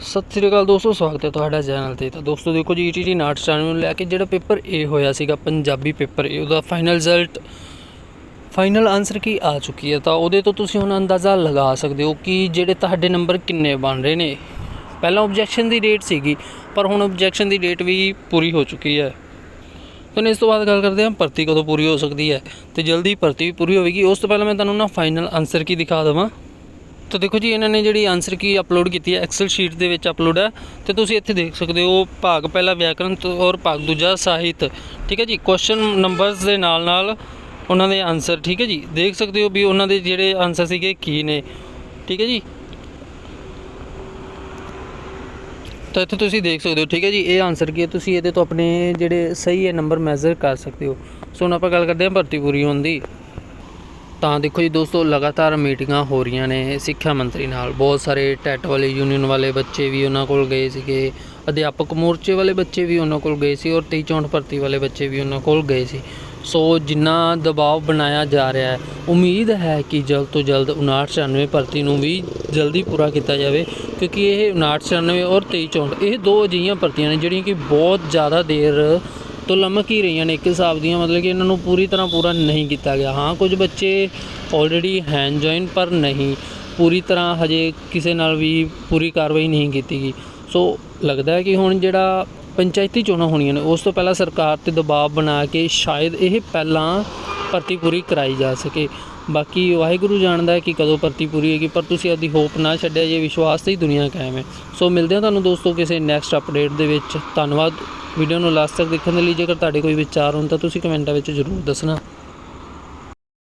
ਸਤਿ ਸ੍ਰੀ ਅਕਾਲ ਦੋਸਤੋ, ਸਵਾਗਤ ਹੈ ਤੁਹਾਡਾ ਚੈਨਲ ਤੇ। ਤਾਂ ਦੋਸਤੋ, ਦੇਖੋ ਜੀ ਈਟੀਟੀ ਨਾਟ ਚੈਨਲ ਨੂੰ ਲੈ ਕੇ ਜਿਹੜਾ ਪੇਪਰ ਏ ਹੋਇਆ ਸੀਗਾ, ਪੰਜਾਬੀ ਪੇਪਰ ਏ ਉਹਦਾ ਫਾਈਨਲ ਰਿਜ਼ਲਟ ਫਾਈਨਲ ਆਨਸਰ ਕੀ ਆ ਚੁੱਕੀ ਹੈ? ਤਾਂ ਉਹਦੇ ਤੋਂ ਤੁਸੀਂ ਹੁਣ ਅੰਦਾਜ਼ਾ ਲਗਾ ਸਕਦੇ ਹੋ ਕਿ ਜਿਹੜੇ ਤੁਹਾਡੇ ਨੰਬਰ ਕਿੰਨੇ ਬਣ ਰਹੇ ਨੇ। ਪਹਿਲਾਂ ਆਬਜੈਕਸ਼ਨ ਦੀ ਡੇਟ ਸੀਗੀ, ਪਰ ਹੁਣ ਆਬਜੈਕਸ਼ਨ ਦੀ ਡੇਟ ਵੀ ਪੂਰੀ ਹੋ ਚੁੱਕੀ ਹੈ। ਤਾਂ ਇਸ ਤੋਂ ਬਾਅਦ ਗੱਲ ਕਰਦੇ ਹਾਂ, ਭਰਤੀ ਕਦੋਂ ਪੂਰੀ ਹੋ ਸਕਦੀ ਹੈ? ਤੇ ਜਲਦੀ ਭਰਤੀ ਵੀ ਪੂਰੀ ਹੋਵੇਗੀ। ਉਸ ਤੋਂ ਪਹਿਲਾਂ ਮੈਂ ਤੁਹਾਨੂੰ ਨਾ ਫਾਈਨਲ ਆਨਸਰ ਕੀ ਦਿਖਾ ਦੇਵਾਂ। ਤਾਂ ਦੇਖੋ ਜੀ, ਇਹਨਾਂ ਨੇ ਜਿਹੜੀ ਆਨਸਰ ਕੀ ਅਪਲੋਡ ਕੀਤੀ ਹੈ ਐਕਸਲ ਸ਼ੀਟ ਦੇ ਵਿੱਚ ਅਪਲੋਡ ਹੈ, ਤੇ ਤੁਸੀਂ ਇੱਥੇ ਦੇਖ ਸਕਦੇ ਹੋ, ਭਾਗ ਪਹਿਲਾ ਵਿਆਕਰਣ ਔਰ ਭਾਗ ਦੂਜਾ ਸਾਹਿਤ, ਠੀਕ ਹੈ ਜੀ? ਕੁਐਸਚਨ ਨੰਬਰਸ ਦੇ ਨਾਲ ਨਾਲ ਉਹਨਾਂ ਦੇ ਆਨਸਰ ਠੀਕ ਹੈ ਜੀ? ਦੇਖ ਸਕਦੇ ਹੋ ਵੀ ਉਹਨਾਂ ਦੇ ਜਿਹੜੇ ਆਨਸਰ ਸੀਗੇ ਕੀ ਨੇ, ਠੀਕ ਹੈ ਜੀ? ਤਾਂ ਇੱਥੇ ਤੁਸੀਂ ਦੇਖ ਸਕਦੇ ਹੋ, ਠੀਕ ਹੈ ਜੀ? ਇਹ ਆਨਸਰ ਕੀ ਹੈ? ਤੁਸੀਂ ਇਹਦੇ ਤੋਂ ਆਪਣੇ ਜਿਹੜੇ ਸਹੀ ਹੈ ਨੰਬਰ ਮੈਜ਼ਰ ਕਰ ਸਕਦੇ ਹੋ। ਸੋ ਹੁਣ ਆਪਾਂ ਗੱਲ ਕਰਦੇ ਹਾਂ ਭਰਤੀ ਪੂਰੀ ਹੋਣ ਦੀ। ਤਾਂ ਦੇਖੋ ਜੀ ਦੋਸਤੋ, ਲਗਾਤਾਰ ਮੀਟਿੰਗਾਂ ਹੋ ਰਹੀਆਂ ਨੇ ਸਿੱਖਿਆ ਮੰਤਰੀ ਨਾਲ। ਬਹੁਤ ਸਾਰੇ ਟੈਟ ਵਾਲੇ ਯੂਨੀਅਨ ਵਾਲੇ ਬੱਚੇ ਵੀ ਉਹਨਾਂ ਕੋਲ ਗਏ ਸੀਗੇ। ਅਧਿਆਪਕ ਮੋਰਚੇ ਵਾਲੇ ਬੱਚੇ ਵੀ ਉਹਨਾਂ ਕੋਲ ਗਏ ਸੀ ਔਰ 23 ਚੌਂਠ ਭਰਤੀ ਵਾਲੇ ਬੱਚੇ ਵੀ ਉਹਨਾਂ ਕੋਲ ਗਏ ਸੀ। ਸੋ ਜਿੰਨਾ ਦਬਾਅ ਬਣਾਇਆ ਜਾ ਰਿਹਾ ਹੈ, ਉਮੀਦ ਹੈ ਕਿ ਜਲਦ ਤੋਂ ਜਲਦ 5996 ਭਰਤੀ ਨੂੰ ਵੀ ਜਲਦੀ ਪੂਰਾ ਕੀਤਾ ਜਾਵੇ, ਕਿਉਂਕਿ ਇਹ 5996 ਔਰ 23 ਚੌਂਹਠ ਇਹ ਦੋ ਅਜਿਹੀਆਂ ਭਰਤੀਆਂ ਨੇ ਜਿਹੜੀਆਂ ਕਿ ਬਹੁਤ ਜ਼ਿਆਦਾ ਦੇਰ ਤੋਂ ਲਮਕ ਹੀ ਰਹੀਆਂ ਨੇ ਇੱਕ ਹਿਸਾਬ ਦੀਆਂ, ਮਤਲਬ ਕਿ ਇਹਨਾਂ ਨੂੰ ਪੂਰੀ ਤਰ੍ਹਾਂ ਪੂਰਾ ਨਹੀਂ ਕੀਤਾ ਗਿਆ। ਹਾਂ, ਕੁਝ ਬੱਚੇ ਆਲਰੇਡੀ ਹੈਂਡ ਜੁਆਇਨ ਪਰ ਨਹੀਂ। ਪੂਰੀ ਤਰ੍ਹਾਂ ਹਜੇ ਕਿਸੇ ਨਾਲ ਵੀ ਪੂਰੀ ਕਾਰਵਾਈ ਨਹੀਂ ਕੀਤੀ ਗਈ। ਸੋ ਲੱਗਦਾ ਹੈ ਕਿ ਹੁਣ ਜਿਹੜਾ ਪੰਚਾਇਤੀ ਚੋਣਾਂ ਹੋਣੀਆਂ ਨੇ, ਉਸ ਤੋਂ ਪਹਿਲਾਂ ਸਰਕਾਰ ਤੇ ਦਬਾਅ ਬਣਾ ਕੇ ਸ਼ਾਇਦ ਇਹ ਪਹਿਲਾਂ ਭਰਤੀ ਪੂਰੀ ਕਰਾਈ ਜਾ ਸਕੇ। ਬਾਕੀ ਵਾਹਿਗੁਰੂ ਜਾਣਦਾ ਹੈ ਕਿ ਕਦੋਂ ਭਰਤੀ ਪੂਰੀ ਹੋਏਗੀ, ਪਰ ਤੁਸੀਂ ਆਪਦੀ ਹੋਪ ਨਾ ਛੱਡਿਆ, ਜੇ ਵਿਸ਼ਵਾਸ ਤੇ ਹੀ ਦੁਨੀਆ ਕਾਇਮ ਹੈ। ਸੋ ਮਿਲਦੇ ਹਾਂ ਤੁਹਾਨੂੰ ਦੋਸਤੋ ਕਿਸੇ ਨੈਕਸਟ ਅਪਡੇਟ ਦੇ ਵਿੱਚ। ਧੰਨਵਾਦ। ਵੀਡੀਓ ਨੂੰ ਲਾਸਟ ਤੱਕ ਦੇਖਣ ਦੇ ਲਈ ਜੇਕਰ ਤੁਹਾਡੇ ਕੋਈ ਵਿਚਾਰ ਹੋਣ ਤਾਂ ਤੁਸੀਂ ਕਮੈਂਟਾਂ ਵਿੱਚ ਜ਼ਰੂਰ ਦੱਸਣਾ।